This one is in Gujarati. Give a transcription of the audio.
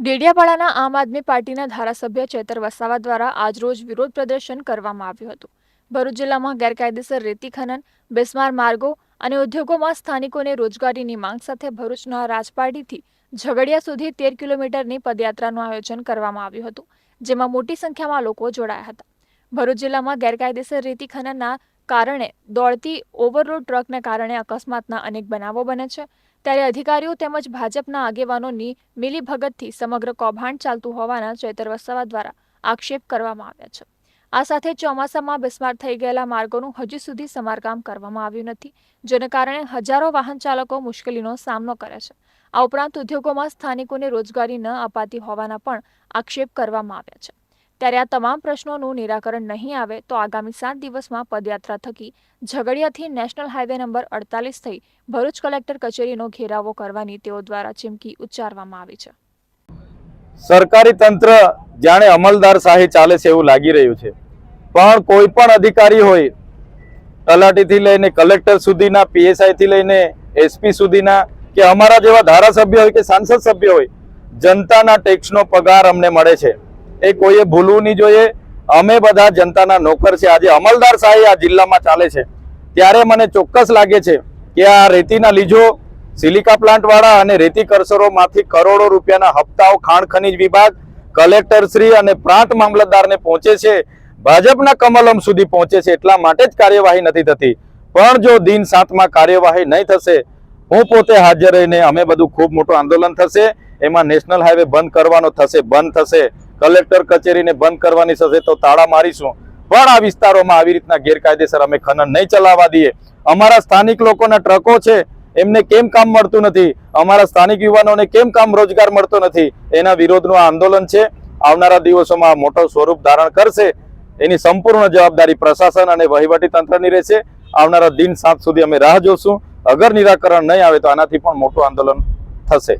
ડેડિયાપાડાના આમ આદમી પાર્ટીના ધારાસભ્ય ચેતર વસાવા દ્વારા આજરોજ વિરોધ પ્રદર્શન કરવામાં આવ્યું હતું. ભરૂચ જિલ્લામાં ગેરકાયદેસર રેતી ખનન, બેસ્માર માર્ગો અને ઉદ્યોગોમાં સ્થાનિકોને રોજગારીની માંગ સાથે ભરૂચના રાજપાડીથી ઝઘડિયા સુધી તેર કિલોમીટરની પદયાત્રાનું આયોજન કરવામાં આવ્યું હતું, જેમાં મોટી સંખ્યામાં લોકો જોડાયા હતા. ભરૂચ જિલ્લામાં ગેરકાયદેસર રેતી ખનનના કારણે દોડતી ઓવરલોડ ટ્રકને કારણે અકસ્માતના અનેક બનાવો બને છે. ત્યારે અધિકારીઓ તેમજ ભાજપના આગેવાનોની મિલીભગતથી સમગ્ર કૌભાંડ ચાલતું હોવાના ચેતર દ્વારા આક્ષેપ કરવામાં આવ્યા છે. આ સાથે ચોમાસામાં બિસ્માર થઈ ગયેલા માર્ગોનું હજુ સુધી સમારકામ કરવામાં આવ્યું નથી, જેને કારણે હજારો વાહન ચાલકો મુશ્કેલીનો સામનો કરે છે. આ ઉપરાંત ઉદ્યોગોમાં સ્થાનિકોને રોજગારી ન અપાતી હોવાના પણ આક્ષેપ કરવામાં આવ્યા છે. ત્યારે આ તમામ પ્રશ્નોનું નિરાકરણ નહીં આવે તો આગામી સાત દિવસમાં પદયાત્રા થકી ઝઘડિયાથી નેશનલ હાઈવે નંબર અડતાલીસ થઈ ભરૂચ કલેક્ટર કચેરીનો ઘેરાવો કરવાની તેઓ દ્વારા ચીમકી ઉચ્ચારવામાં આવી છે. સરકારી તંત્ર જાણે અમલદાર શાહી ચાલે છે એવું લાગી રહ્યું છે. પણ કોઈ પણ અધિકારી હોય, તલાટીથી લઈને કલેક્ટર સુધીના, પીએસઆઈથી લઈને એસપી સુધીના કે અમારા જેવા ધારાસભ્ય હોય કે સાંસદ સભ્ય હોય, જનતાના ટેક્સનો પગાર અમને મળે છે. એ કોઈએ ભૂલવું નહીં જોઈએ. અમે બધા જનતાના નોકર છે. આજે અમલદાર શાહી આ જિલ્લામાં ચાલે છે. ત્યારે મને ચોક્કસ લાગે છે કે આ રેતીના લીજો સિલિકા પ્લાન્ટવાળા અને રેતી કરસરોમાંથી કરોડો રૂપિયાના હપ્તાઓ ખાણ ખનીજ વિભાગ, કલેક્ટરશ્રી અને પ્રાંત મામલતદારને પહોંચે છે. ભાજપના કમલમ સુધી પહોંચે છે. એટલા માટે જ કાર્યવાહી નથી થતી. પણ જો દિન સાતમાં કાર્યવાહી નહીં થશે, હું પોતે હાજર રહીને અમે બધું ખૂબ મોટું આંદોલન થશે. એમાં નેશનલ હાઈવે બંધ કરવાનો થશે, બંધ થશે. કલેક્ટર કચેરીને બંધ કરવાની થશે તો તાળા મારીશું. પણ આ વિસ્તારોમાં આવી રીતના ગેરકાયદેસર અમે ખનન નહીં ચલાવવા દઈએ. અમારા સ્થાનિક લોકોના ટ્રકો છે, એમને કેમ કામ મળતું નથી? અમારા સ્થાનિક યુવાનોને કેમ કામ રોજગાર મળતો નથી? એના વિરોધનું આંદોલન છે. આવનારા દિવસોમાં મોટો સ્વરૂપ ધારણ કરશે. એની સંપૂર્ણ જવાબદારી પ્રશાસન અને વહીવટી તંત્રની રહેશે. આવનારા દિન સાત સુધી અમે રાહ જોશું. અગર નિરાકરણ નહીં આવે તો આનાથી પણ મોટું આંદોલન થશે.